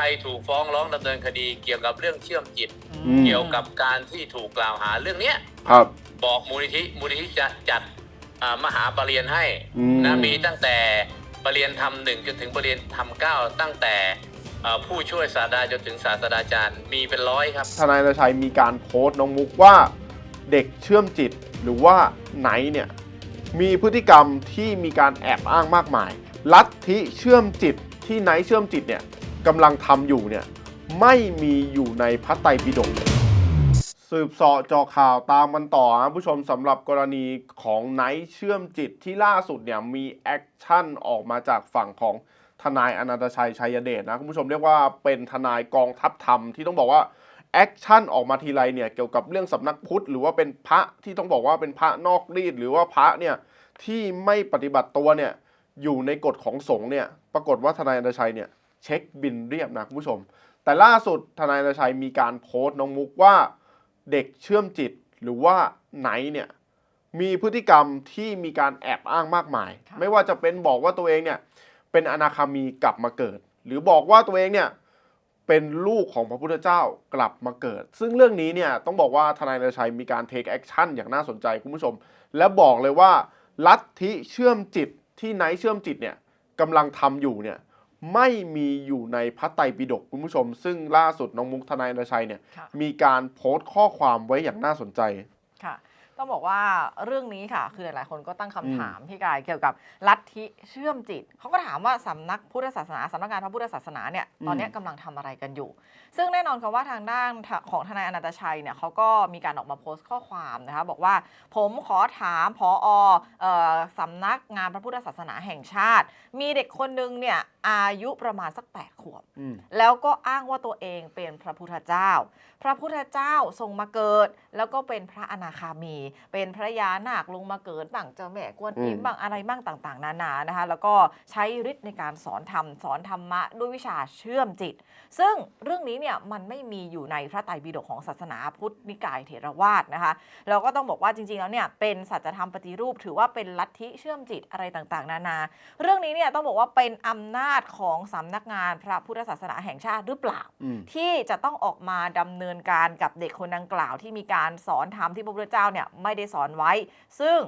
รถูกฟ้องร้องดำเนินคดีเกี่ยวกับเรื่องเชื่อมจิต อืม เกี่ยวกับการที่ถูกกล่าวหาเรื่องเนี้ย ครับ บอกมูลนิธิมูลนิธิจะจัดอ่ามหาปรริญญาให้อืม นะมีตั้งแต่ปรริญญาธรรมหนึ่งจนถึงปรริญญาธรรมเก้าตั้งแต่เอ่อผู้ช่วยศาสตราจารย์จนถึงศาสตราจารย์มีเป็นร้อยครับ ทนายรชัยมีการโพสต์น้องมุกว่าเด็กเชื่อมจิตหรือว่าไหนเนี่ยมีพฤติกรรมที่มีการแอบอ้างมากมาย ลัทธิเชื่อมจิตที่ไนท์เชื่อมจิตเนี่ย กำลังทำอยู่เนี่ยไม่มีอยู่ในพระไตรปิฎกสืบสาะเจอข่าวตามมันต่อนะผู้ชมสำหรับกรณีของไนท์เชื่อมจิตที่ล่าสุดเนี่ยมีแอคชั่นออกมาจากฝั่งของทนายอนันตชัยชัยเดชนะคุณผู้ชมเรียกว่าเป็นทนายกองทัพธรรมที่ต้องบอกว่าแอคชั่นออกมาทีไรเนี่ยเกี่ยวกับเรื่องสำนักพุทธหรือว่าเป็นพระที่ต้องบอกว่าเป็นพระนอกรีดหรือว่าพระเนี่ยที่ไม่ปฏิบัติตัวเนี่ยอยู่ในกฎของสงฆ์เนี่ยปรากฏว่าทนายอนันตชัยเนี่ย เช็คบินเรียบนะคุณผู้ชม แต่ล่าสุดทนายอนันตชัยมีการโพสต์น้องมุกว่าเด็กเชื่อมจิตหรือว่าไหนเนี่ยมีพฤติกรรมที่มีการแอบอ้างมากมายค่ะไม่ว่าจะเป็นบอกว่าตัวเองเนี่ยเป็นอนาคามีกลับมาเกิด หรือบอกว่าตัวเองเนี่ยเป็นลูกของพระพุทธเจ้ากลับมาเกิด ซึ่งเรื่องนี้เนี่ยต้องบอกว่าทนายรณชัยมีการเทคแอคชั่นอย่างน่าสนใจคุณผู้ชม และบอกเลยว่า ลัทธิเชื่อมจิตที่ไนท์เชื่อมจิตเนี่ยกำลังทำอยู่เนี่ย ไม่มีอยู่ในพระไตรปิฎกคุณผู้ชม ซึ่งล่าสุดน้องมุกทนายรณชัยเนี่ยค่ะมีการโพสต์ข้อความไว้อย่างน่าสนใจค่ะ ต้องบอกว่าเรื่องนี้ค่ะ คือหลายๆ คนก็ตั้งคำถามพี่กายเกี่ยวกับลัทธิเชื่อมจิต เขาก็ถามว่าสำนักพุทธศาสนาสำนักงานพระพุทธศาสนาเนี่ยอืมตอนนี้กำลังทำอะไรกันอยู่ ซึ่งแน่นอนค่ะว่าทางด้านของทนายอนันตชัยเนี่ยเขาก็มีการออกมาโพสต์ข้อความนะคะบอกว่าผมขอถามพอเอ่อสำนักงานพระพุทธศาสนาแห่งชาติ มีเด็กคนนึงเนี่ยอายุประมาณสัก8ขวบ อืม แล้วก็อ้างว่าตัวเองเป็นพระพุทธเจ้า พระพุทธเจ้าทรงมาเกิด แล้วก็เป็นพระอนาคามี เป็นพระยานาคลงมาเกิดบ้างเจ้าแม่กวนอิมอืมบ้างอะไรบ้างต่างๆ นานานะคะ แล้วก็ใช้ฤทธิ์ในการสอนธรรมสอนธรรมะด้วยวิชาเชื่อมจิต ซึ่งเรื่องนี้เนี่ยมันไม่มีอยู่ในพระไตรปิฎกของศาสนาพุทธนิกายเถรวาทนะคะเราก็ต้องบอกว่าจริงๆแล้วเนี่ยเป็นสัจธรรมปฏิรูป ถือว่าเป็นลัทธิเชื่อมจิตอะไรต่างๆ นานา เรื่องนี้เนี่ยต้องบอกว่าเป็นอำนาจของสำนักงานพระพุทธศาสนาแห่งชาติหรือเปล่าอืมที่จะต้องออกมาดำเนินการกับเด็กคนดังกล่าวที่มีการสอนธรรมที่พระพุทธเจ้าเนี่ยไม่ได้สอนไว้ ซึ่ง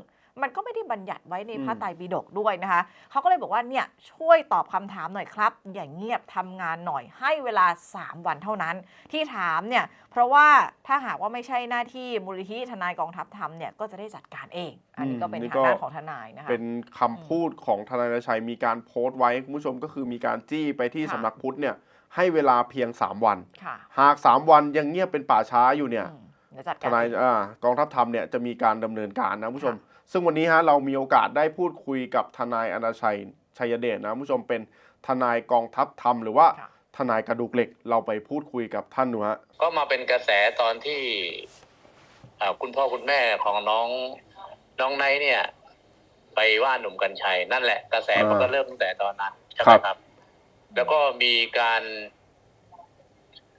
มันก็ไม่ได้บัญญัติไว้ในพระอืมไตรปิฎกด้วยนะคะ เขาก็เลยบอกว่าเนี่ยช่วยตอบคำถามหน่อยครับ อย่างเงียบทำงานหน่อยให้เวลา 3 วันเท่านั้น ที่ถามเนี่ยเพราะว่าถ้าหากว่าไม่ใช่หน้าที่มูลนิธิทนายกองทัพทำเนี่ยก็จะได้จัดการเอง อันนี้ก็เป็นอืมนี่ทาก็งด้านของทนายนะคะเป็นคำพูดของทนายรณชัยมีการโพสต์ไว้คุณผู้ชมก็คือมีการจี้ไปที่ค่ะสำนักพุทธเนี่ย ให้เวลาเพียง 3 วัน ค่ะหาก 3 วันยังเงียบเป็นป่าช้าอยู่เนี่ยอืมเดี๋ยวจัดทการ นายเองอ่ากองทัพธรรมเนี่ยจะมีการดำเนินการนะผู้ชมค่ะซึ่งวันนี้ฮะเรามีโอกาสได้พูดคุยกับทนายอนาชัยชัยเดชนะผู้ชมเป็นทนายกองทัพธรรมหรือว่าค่ะ ทนายกระดูกเหล็กเราไปพูดคุยกับท่านดูฮะ ก็มาเป็นกระแสตอนที่อ่าคุณพ่อคุณแม่ของน้องน้องไนท์เนี่ย ไปว่าหนุ่มกัญชัยนั่นแหละกระแสมันก็อ่าเริ่มตั้งแต่ตอนนั้นใช่ไหคมรับครับ แล้วก็มีการ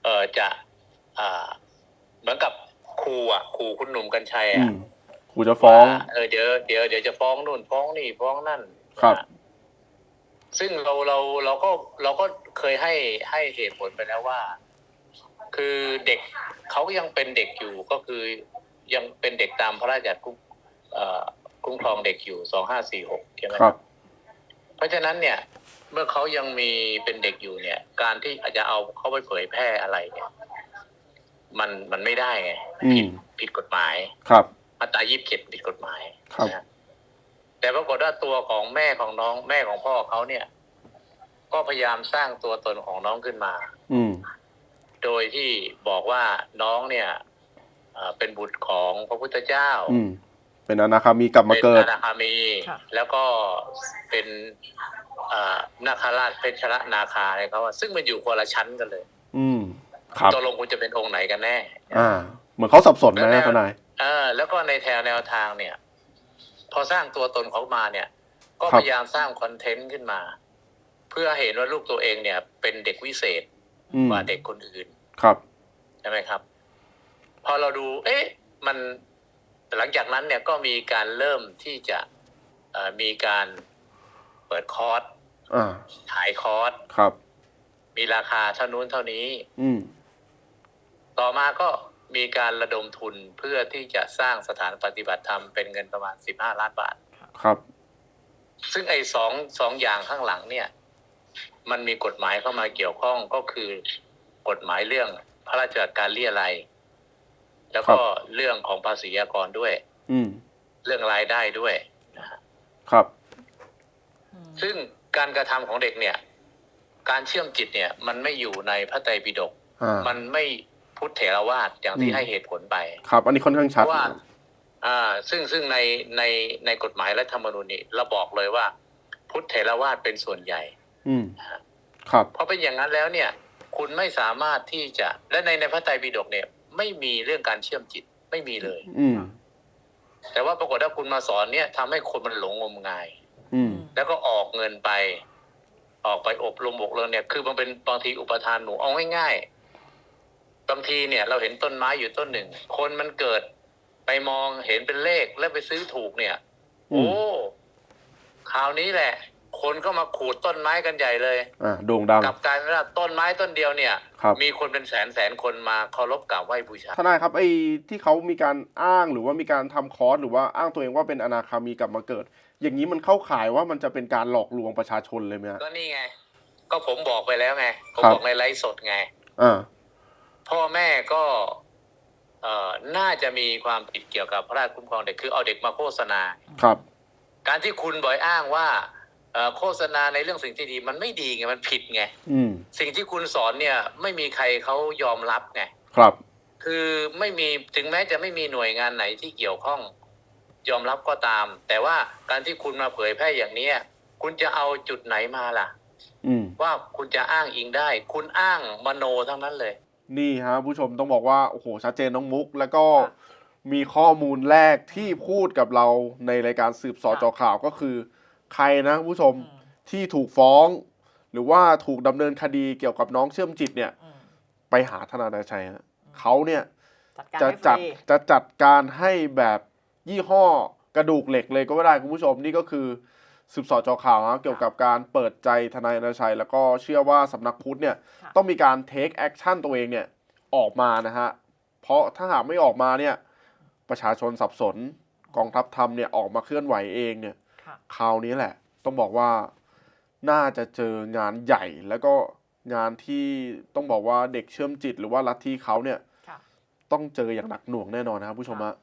เอ่อจะอ่าเหมือนกับครูอะครูคุณหนุ่มกัญชัยอือะมกูจะฟ้อง ว่าเออเดี๋ยวเดี๋ยวเดี๋ยวจะฟ้องนู่นฟ้องนี่ฟ้องนั่น ครับนะซึ่งเราเราเราก็เราก็เคยให้ให้เหตุผลไปแล้วว่า คือเด็กเขาก็ยังเป็นเด็กอยู่ก็คือยังเป็นเด็กตามพระราชบัญญัติคุ้มเอ่อคุ้มครองเด็กอยู่สองห้าสี่หกใช่ไหมครับ เพราะฉะนั้นเนี่ย เมื่อเขายังมีเป็นเด็กอยู่เนี่ย การที่อาจจะเอาเขาไปเผยแพร่อะไรเนี่ย มันมันไม่ได้ไงอืผิดมผิดกฎหมายครับมาตรายี่สิบเจ็ดผิดกฎหมายครับนะแต่ปรากฏว่าตัวของแม่ของน้องแม่ของพ่อเขาเนี่ย ก็พยายามสร้างตัวตนของน้องขึ้นมา อืมโดยที่บอกว่าน้องเนี่ยเอ่อเป็นบุตรของพระพุทธเจ้า อืมเป็นอนาคามีกลับมาเป็นเกิดอนาคามีค่ะแล้วก็เป็นอ่า นาคาราชเพชรนาคาอะไรเขาว่าซึ่งมันอยู่คนละชั้นกันเลย อืมครับตกลงคุณจะเป็นองค์ไหนกันแน่ อ่า เหมือนเขาสับสนแล้วนะแนวทนายเออแล้วก็ในแถวแนวทางเนี่ย พอสร้างตัวตนเขามาเนี่ย ก็ครับพยายามสร้างคอนเทนต์ขึ้นมา เพื่อเห็นว่าลูกตัวเองเนี่ย เป็นเด็กวิเศษอืมกว่าเด็กคนอื่นครับใช่ไหมครับ พอเราดู เอ๊ะ มันหลังจากนั้นเนี่ยก็มีการเริ่มที่จะเอ่อมีการเปิดคอร์ส อ่าขายคอร์สครับ มีราคาเท่านู้นเท่านี้ อืม ต่อมาก็มีการระดมทุนเพื่อที่จะสร้างสถานปฏิบัติธรรมเป็นเงินประมาณ15ล้านบาท ครับ ซึ่งไอ้สองสองอย่างข้างหลังเนี่ย มันมีกฎหมายเข้ามาเกี่ยวข้องก็คือกฎหมายเรื่องพระราชการเรียอะไรยแล้วก็เรื่องของภาษีอากรด้วย อืม เรื่องรายได้ด้วย ครับอืมซึ่ง การกระทำของเด็กเนี่ย การเชื่อมจิตเนี่ย มันไม่อยู่ในพระไตรปิฎกอ่ามันไม่พุทธเถรวาทอย่างที่อืมให้เหตุผลไป ครับ อันนี้ค่อนข้างเพชัดราะว่าอ่า ซึ่งซึ่งในในในกฎหมายและธรรมนูญนี่เราบอกเลยว่า พุทธเถรวาทเป็นส่วนใหญ่ อืมครับเพราะเป็นอย่างนั้นแล้วเนี่ย คุณไม่สามารถที่จะและในในพระไตรปิฎกเนี่ย ไม่มีเรื่องการเชื่อมจิตไม่มีเลย อืมแต่ว่าปรากฏว่าคุณมาสอนเนี่ยทำให้คนมันหลงงมงายอืม แล้วก็ออกเงินไป ออกไปอบรมอบรมเนี่ย คือมันเป็นบางทีอุปทานหนูเอาง่ายๆบางทีเนี่ย เราเห็นต้นไม้อยู่ต้นหนึ่ง คนมันเกิดไปมองเห็นเป็นเลขแล้วไปซื้อถูกเนี่ยอืมโอ้คราวนี้แหละ คนก็มาขูดต้นไม้กันใหญ่เลยอ่าโด่งดังกลับกลายเป็นว่าต้นไม้ต้นเดียวเนี่ยครับมีคนเป็นแสนแสนคนมาเคารพกราบไหว้บูชาทนายครับไอ้ที่เขามีการอ้างหรือว่ามีการทำคอร์สหรือว่าอ้างตัวเองว่าเป็นอนาคามีกลับมาเกิด อย่างนี้มันเข้าข่ายว่ามันจะเป็นการหลอกลวงประชาชนเลยไหมฮะก็นี่ไง ก็ผมบอกไปแล้วไง ผมครับบอกในไลฟ์สดไงอ่าพ่อแม่ก็เอ่อน่าจะมีความผิดเกี่ยวกับพระราชคุ้มครองเด็กคือเอาเด็กมาโฆษณาครับ การที่คุณบอยอ้างว่าเอ่อโฆษณาในเรื่องสิ่งที่ดีมันไม่ดีไงมันผิดไงอืมสิ่งที่คุณสอนเนี่ยไม่มีใครเขายอมรับไงครับ คือไม่มีถึงแม้จะไม่มีหน่วยงานไหนที่เกี่ยวข้อง ยอมรับก็ตาม แต่ว่าการที่คุณมาเผยแพร่อย่างเนี้ยคุณจะเอาจุดไหนมาล่ะอืมว่าคุณจะอ้างอิงได้ คุณอ้างมโนทั้งนั้นเลย นี่ฮะผู้ชมต้องบอกว่าโอ้โหชัดเจนน้องมุก แล้วก็ค่ะมีข้อมูลแรกที่พูดกับเราในรายการสืบสอค่ะจอข่าวก็คือ ใครนะผู้ชมอืมที่ถูกฟ้อง หรือว่าถูกดำเนินคดีเกี่ยวกับน้องเชื่อมจิตเนี่ยอืมไปหาทนายนาชัยฮะเขาเนี่ยจัดการจะให้ฟจัดรีจะจัดการให้แบบ ยี่ห้อกระดูกเหล็กเลยก็ไม่ได้คุณผู้ชมนี่ก็คือสืบสอจอข่าวนะเกี่ยวกับการเปิดใจทนายนาชัย แล้วก็เชื่อว่าสำนักพุทธเนี่ยค่ะต้องมีการเทคแอคชั่นตัวเองเนี่ยออกมานะฮะ เพราะถ้าหากไม่ออกมาเนี่ยประชาชนสับสนกองทัพธรรมเนี่ยออกมาเคลื่อนไหวเองเนี่ยค่ะคราวนี้แหละ ต้องบอกว่าน่าจะเจองานใหญ่แล้วก็งานที่ต้องบอกว่าเด็กเชื่อมจิตหรือว่าลัทธิเขาเนี่ยค่ะต้องเจออย่างหนักหน่วงแน่นอนนะครับผู้ชมฮะ